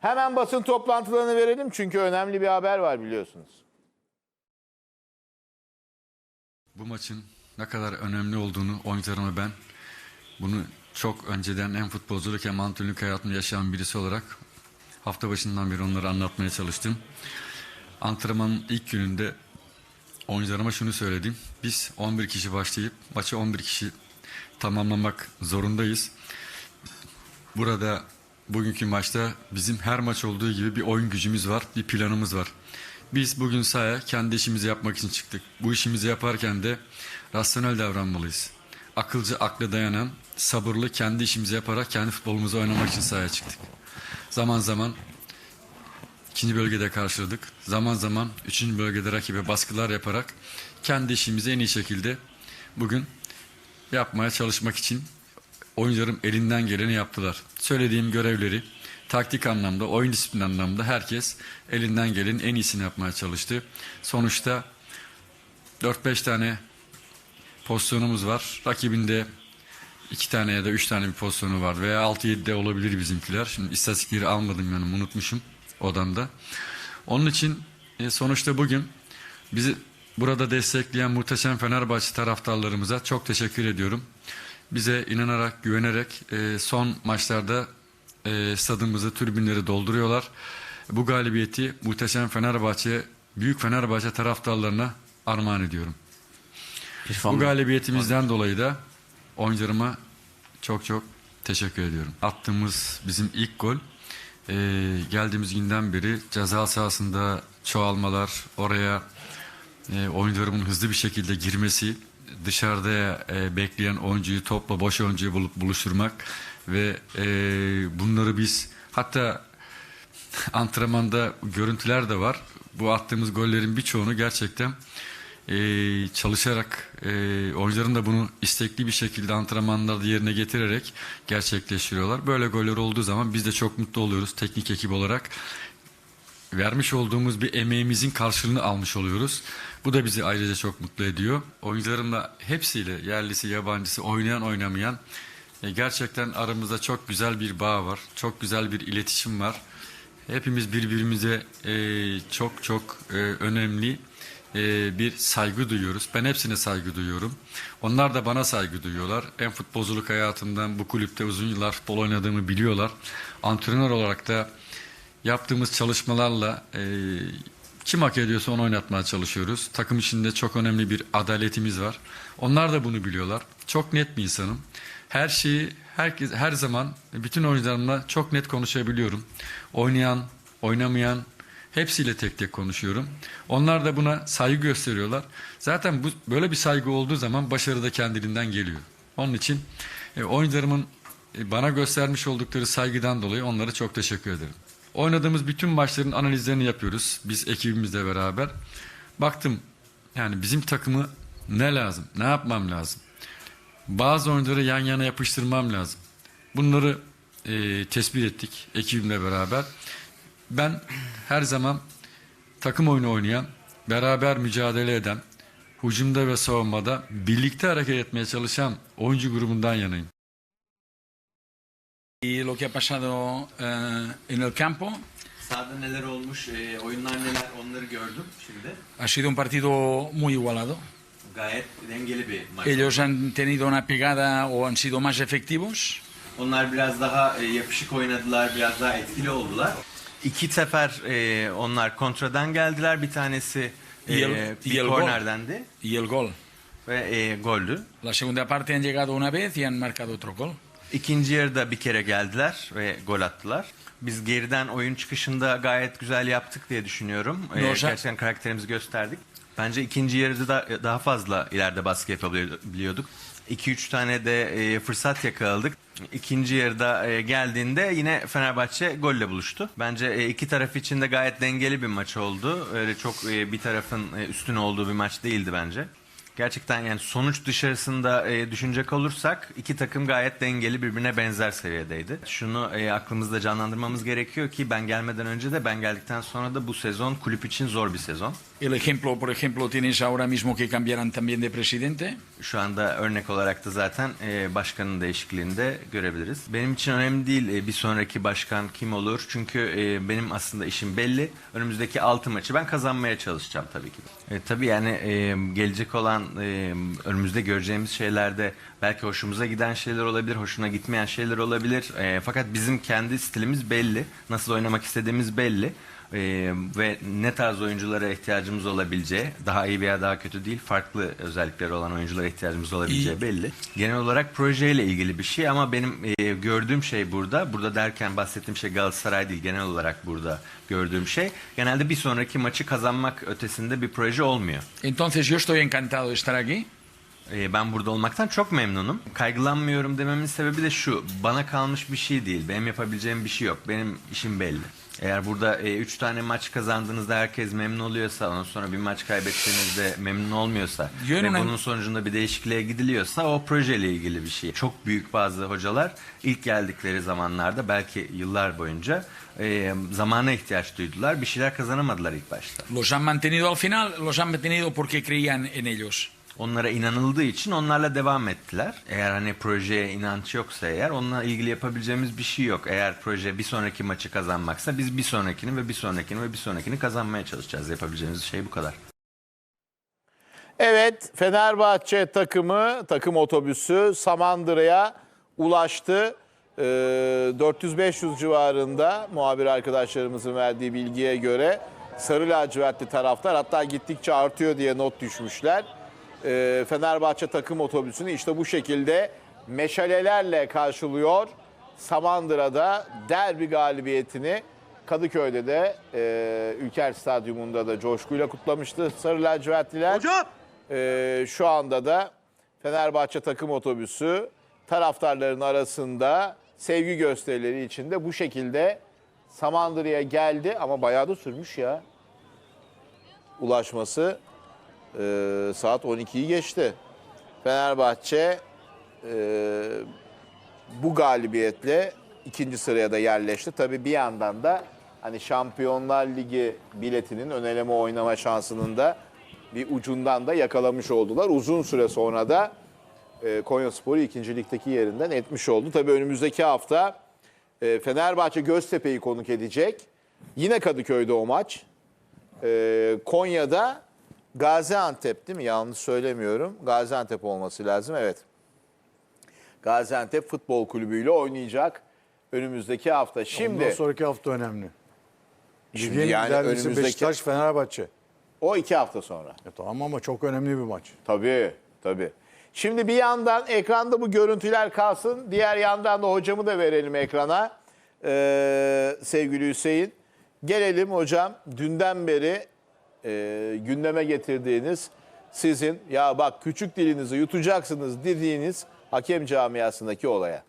Hemen basın toplantılarını verelim çünkü önemli bir haber var biliyorsunuz. Bu maçın ne kadar önemli olduğunu oyuncularıma ben bunu çok önceden hem futbolculuk hem antrenörlük hayatımda yaşayan birisi olarak hafta başından beri onları anlatmaya çalıştım. Antrenmanın ilk gününde oyuncularıma şunu söyledim. Biz 11 kişi başlayıp maçı 11 kişi tamamlamak zorundayız. Burada bugünkü maçta bizim her maç olduğu gibi bir oyun gücümüz var, bir planımız var. Biz bugün sahaya kendi işimizi yapmak için çıktık. Bu işimizi yaparken de rasyonel davranmalıyız. Akılcı, akla dayanan, sabırlı kendi işimizi yaparak kendi futbolumuzu oynamak için sahaya çıktık. Zaman zaman ikinci bölgede karşıladık. Zaman zaman üçüncü bölgede rakibe baskılar yaparak kendi işimizi en iyi şekilde bugün yapmaya çalışmak için oyuncularım elinden geleni yaptılar. Söylediğim görevleri taktik anlamda, oyun disiplin anlamda herkes elinden gelenin en iyisini yapmaya çalıştı. Sonuçta 4-5 tane pozisyonumuz var. Rakibinde 2 tane ya da 3 tane bir pozisyonu var veya 6-7 de olabilir bizimkiler. Şimdi istatistikleri almadım yani unutmuşum odamda. Onun için e, sonuçta bugün bizi burada destekleyen muhteşem Fenerbahçe taraftarlarımıza çok teşekkür ediyorum. Bize inanarak, güvenerek e, son maçlarda e, stadımızı, tribünleri dolduruyorlar. Bu galibiyeti muhteşem Fenerbahçe, büyük Fenerbahçe taraftarlarına armağan ediyorum. Bu galibiyetimizden dolayı da oyuncularıma çok çok teşekkür ediyorum. Attığımız bizim ilk gol e, geldiğimiz günden beri ceza sahasında çoğalmalar, oraya e, oyuncularımın hızlı bir şekilde girmesi, dışarıda e, bekleyen oyuncuyu topla boş oyuncuyu bulup buluşturmak ve e, bunları biz hatta antrenmanda görüntüler de var. Bu attığımız gollerin birçoğunu gerçekten e, çalışarak e, oyuncuların da bunu istekli bir şekilde antrenmanlarda yerine getirerek gerçekleştiriyorlar. Böyle goller olduğu zaman biz de çok mutlu oluyoruz teknik ekip olarak. Vermiş olduğumuz bir emeğimizin karşılığını almış oluyoruz. Bu da bizi ayrıca çok mutlu ediyor. Oyuncularımla hepsiyle yerlisi yabancısı oynayan oynamayan e, gerçekten aramızda çok güzel bir bağ var. Çok güzel bir iletişim var. Hepimiz birbirimize e, çok çok e, önemli bir saygı duyuyoruz. Ben hepsine saygı duyuyorum. Onlar da bana saygı duyuyorlar. En futbolculuk hayatımdan bu kulüpte uzun yıllar futbol oynadığımı biliyorlar. Antrenör olarak da yaptığımız çalışmalarla e, kim hak ediyorsa onu oynatmaya çalışıyoruz. Takım içinde çok önemli bir adaletimiz var. Onlar da bunu biliyorlar. Çok net bir insanım. Her şeyi herkes her zaman bütün oyuncularımla çok net konuşabiliyorum. Oynayan, oynamayan hepsiyle tek tek konuşuyorum. Onlar da buna saygı gösteriyorlar. Zaten bu böyle bir saygı olduğu zaman başarı da kendiliğinden geliyor. Onun için e, oyuncularımın e, bana göstermiş oldukları saygıdan dolayı onlara çok teşekkür ederim. Oynadığımız bütün maçların analizlerini yapıyoruz biz ekibimizle beraber. Baktım yani bizim takımı ne lazım, ne yapmam lazım. Bazı oyuncuları yan yana yapıştırmam lazım. Bunları e, tespit ettik ekibimle beraber. Ben her zaman takım oyunu oynayan, beraber mücadele eden, hücumda ve savunmada birlikte hareket etmeye çalışan oyuncu grubundan yanayım. Y lo que ha pasado eh, en el campo olmuş, e, neler ha sido un partido muy igualado. Ellos han tenido una pegada o han sido más efectivos. Onlar biraz daha e, yapışık oynadılar, biraz daha etkili oldular. İki sefer e, onlar kontradan geldiler. Bir tanesi e, Y el- bir y el gol. kornerdendi Y el gol. ve e, goldü. La segunda parte han llegado una vez y han marcado otro gol. İkinci yarıda bir kere geldiler ve gol attılar. Biz geriden oyun çıkışında gayet güzel yaptık diye düşünüyorum. Ee, gerçekten karakterimizi gösterdik. Bence ikinci yarıda da daha fazla ileride baskı yapabiliyorduk. 2-3 tane de e, fırsat yakaladık. İkinci yarıda e, geldiğinde yine Fenerbahçe golle buluştu. Bence e, iki taraf için de gayet dengeli bir maç oldu. Öyle çok e, bir tarafın e, üstün olduğu bir maç değildi bence. Gerçekten yani sonuç dışarısında e, düşünecek olursak iki takım gayet dengeli birbirine benzer seviyedeydi. Şunu e, aklımızda canlandırmamız gerekiyor ki ben gelmeden önce de ben geldikten sonra da bu sezon kulüp için zor bir sezon. El ejemplo, por ejemplo, tienes ahora mismo que cambiaran también de presidente. Şu anda örnek olarak da zaten e, başkanın değişikliğini de görebiliriz. Benim için önemli değil e, bir sonraki başkan kim olur. Çünkü e, benim aslında işim belli. Önümüzdeki 6 maçı ben kazanmaya çalışacağım tabii ki. E, tabii yani e, gelecek olan e, önümüzde göreceğimiz şeylerde belki hoşumuza giden şeyler olabilir, hoşuna gitmeyen şeyler olabilir. E, fakat bizim kendi stilimiz belli. Nasıl oynamak istediğimiz belli. Ee, ve ne tarz oyunculara ihtiyacımız olabileceği, daha iyi veya daha kötü değil, farklı özellikleri olan oyunculara ihtiyacımız olabileceği İyi. belli. Genel olarak projeyle ilgili bir şey ama benim e, gördüğüm şey burada, burada derken bahsettiğim şey Galatasaray değil, genel olarak burada gördüğüm şey, genelde bir sonraki maçı kazanmak ötesinde bir proje olmuyor. Entonces yo estoy encantado de estar aquí. Ee, ben burada olmaktan çok memnunum. Kaygılanmıyorum dememin sebebi de şu. Bana kalmış bir şey değil. Benim yapabileceğim bir şey yok. Benim işim belli. Eğer burada 3 tane maç kazandığınızda herkes memnun oluyorsa, ondan sonra bir maç kaybettiğinizde memnun olmuyorsa Yönünen- ve bunun sonucunda bir değişikliğe gidiliyorsa o projeyle ilgili bir şey. Çok büyük bazı hocalar ilk geldikleri zamanlarda belki yıllar boyunca e, zamana ihtiyaç duydular. Bir şeyler kazanamadılar ilk başta. Los han mantenido al final, los han mantenido porque creían en ellos. Onlara inanıldığı için onlarla devam ettiler. Eğer hani projeye inanç yoksa eğer onunla ilgili yapabileceğimiz bir şey yok. Eğer proje bir sonraki maçı kazanmaksa biz bir sonrakini ve bir sonrakini ve bir sonrakini kazanmaya çalışacağız. Yapabileceğimiz şey bu kadar. Evet Fenerbahçe takımı takım otobüsü Samandıra'ya ulaştı. Ee, 400-500 civarında muhabir arkadaşlarımızın verdiği bilgiye göre sarı lacivertli taraftar hatta gittikçe artıyor diye not düşmüşler. Ee, Fenerbahçe takım otobüsünü işte bu şekilde meşalelerle karşılıyor. Samandıra'da derbi galibiyetini Kadıköy'de de e, Ülker Stadyumunda da coşkuyla kutlamıştı Sarı Lacivertliler. Hocam! şu anda da Fenerbahçe takım otobüsü taraftarların arasında sevgi gösterileri içinde bu şekilde Samandıra'ya geldi ama bayağı da sürmüş ya. Ulaşması e, saat 12'yi geçti. Fenerbahçe e, bu galibiyetle ikinci sıraya da yerleşti. Tabii bir yandan da hani Şampiyonlar Ligi biletinin ön eleme oynama şansının da bir ucundan da yakalamış oldular. Uzun süre sonra da e, Konyaspor'u ikinci ligdeki yerinden etmiş oldu. Tabii önümüzdeki hafta e, Fenerbahçe Göztepe'yi konuk edecek. Yine Kadıköy'de o maç. E, Konya'da Gaziantep değil mi? Yanlış söylemiyorum. Gaziantep olması lazım. Evet. Gaziantep Futbol Kulübü ile oynayacak önümüzdeki hafta. Ondan Şimdi sonraki hafta önemli. Şimdi Ligin yani derbisi önümüzdeki- Beşiktaş Fenerbahçe. o iki hafta sonra. E tamam ama çok önemli bir maç. Tabii, tabii. Şimdi bir yandan ekranda bu görüntüler kalsın. Diğer yandan da hocamı da verelim ekrana. Ee, sevgili Hüseyin. Gelelim hocam. Dünden beri e, gündeme getirdiğiniz sizin ya bak küçük dilinizi yutacaksınız dediğiniz hakem camiasındaki olaya.